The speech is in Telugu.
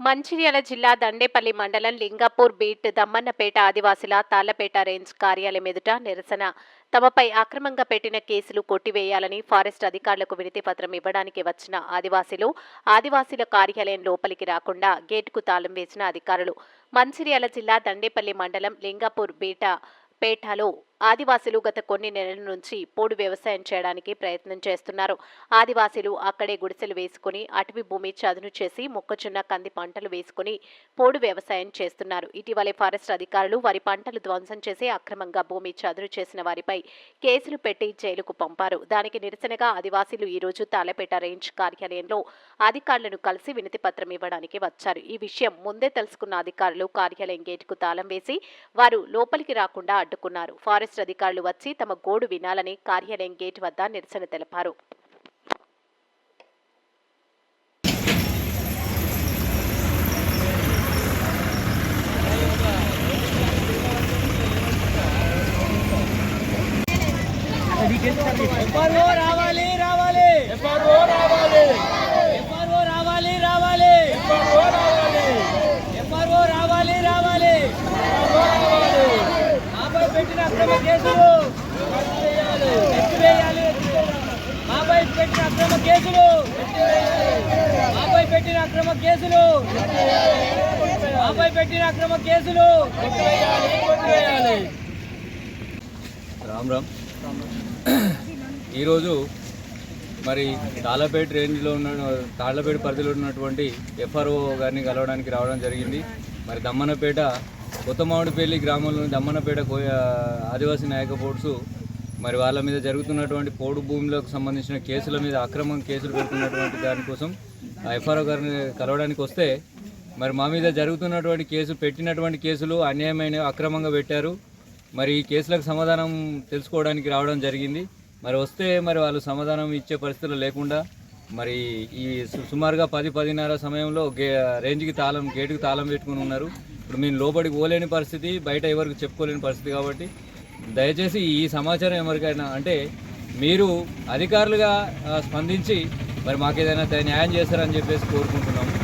మంచిర్యాల జిల్లా దండేపల్లి మండలం లింగాపూర్ బీట్ దమ్మన్నపేట ఆదివాసుల తాళ్ళపేట రేంజ్ కార్యాలయం ఎదుట నిరసన. తమపై అక్రమంగా పెట్టిన కేసులు కొట్టివేయాలని ఫారెస్ట్ అధికారులకు వినతి పత్రం ఇవ్వడానికి వచ్చిన ఆదివాసీలు ఆదివాసీల కార్యాలయం లోపలికి రాకుండా గేటుకు తాళం వేసిన అధికారులు. మంచిర్యాల జిల్లా దండేపల్లి మండలం లింగాపూర్ బీట పేటలో ఆదివాసీలు గత కొన్ని నెలల నుంచి పోడు వ్యవసాయం చేయడానికి ప్రయత్నం చేస్తున్నారు. ఆదివాసీలు అక్కడే గుడిసెలు వేసుకుని అటవీ భూమి చదును చేసి మొక్కజొన్న కంది పంటలు వేసుకుని పోడు వ్యవసాయం చేస్తున్నారు. ఇటీవలే ఫారెస్ట్ అధికారులు వారి పంటలు ధ్వంసం చేసి అక్రమంగా భూమి చదును చేసిన వారిపై కేసులు పెట్టి జైలుకు పంపారు. దానికి నిరసనగా ఆదివాసీలు ఈ రోజు తాళపేట రేంజ్ కార్యాలయంలో అధికారులను కలిసి వినతి పత్రం ఇవ్వడానికి వచ్చారు. ఈ విషయం ముందే తెలుసుకున్న అధికారులు కార్యాలయం గేటుకు తాళం వేసి వారు లోపలికి రాకుండా అడ్డుకున్నారు. ఫారెస్ట్ అధికారులు వచ్చి తమ గోడు వినాలని కార్యాలయం గేట్ వద్ద నిరసన తెలిపారు. రావాలి రావాలి. ఎఫ్ఆర్ఓ రావాలి ఎఫ్ఆర్ఓ రావాలి రావాలి ఎఫ్ఆర్ఓ రావాలి ఎఫ్ఆర్ఓ రావాలి రావాలి మాపై పెట్టిన అక్రమ కేసులు ఎత్తివేయాలి మాపై పెట్టిన అక్రమ కేసులు మాపై పెట్టిన అక్రమ కేసులు మాపై పెట్టిన అక్రమ కేసులు రామ్ రామ్. ఈరోజు మరి తాళ్ళపేట రేంజ్లో ఉన్న తాళ్ళపేట పరిధిలో ఉన్నటువంటి ఎఫ్ఆర్ఓ గారిని కలవడానికి రావడం జరిగింది. మరి దమ్మన్నపేట కొత్తమామిడిపల్లి గ్రామంలోని దమ్మనపేట కోయ ఆదివాసీ నాయక బోర్డ్స్ మరి వాళ్ళ మీద జరుగుతున్నటువంటి పోడు భూములకు సంబంధించిన కేసుల మీద అక్రమం కేసులు పెడుతున్నటువంటి దానికోసం ఎఫ్ఆర్ఓ గారిని కలవడానికి వస్తే మరి మా మీద జరుగుతున్నటువంటి కేసు పెట్టినటువంటి కేసులు అన్యాయమైన అక్రమంగా పెట్టారు. మరి ఈ కేసులకు సమాధానం తెలుసుకోవడానికి రావడం జరిగింది. మరి వస్తే మరి వాళ్ళు సమాధానం ఇచ్చే పరిస్థితులు లేకుండా మరి ఈ సు- సుమారుగా పది పదిన్నర సమయంలో గే రేంజ్కి తాళం గేటుకి తాళం పెట్టుకుని ఉన్నారు. ఇప్పుడు మేము లోపలికి పోలేని పరిస్థితి బయట ఎవరికి చెప్పుకోలేని పరిస్థితి కాబట్టి దయచేసి ఈ సమాచారం ఎవరికైనా అంటే మీరు అధికారులుగా స్పందించి మరి మాకు ఏదైనా న్యాయం చేస్తారని చెప్పేసి కోరుకుంటున్నాము.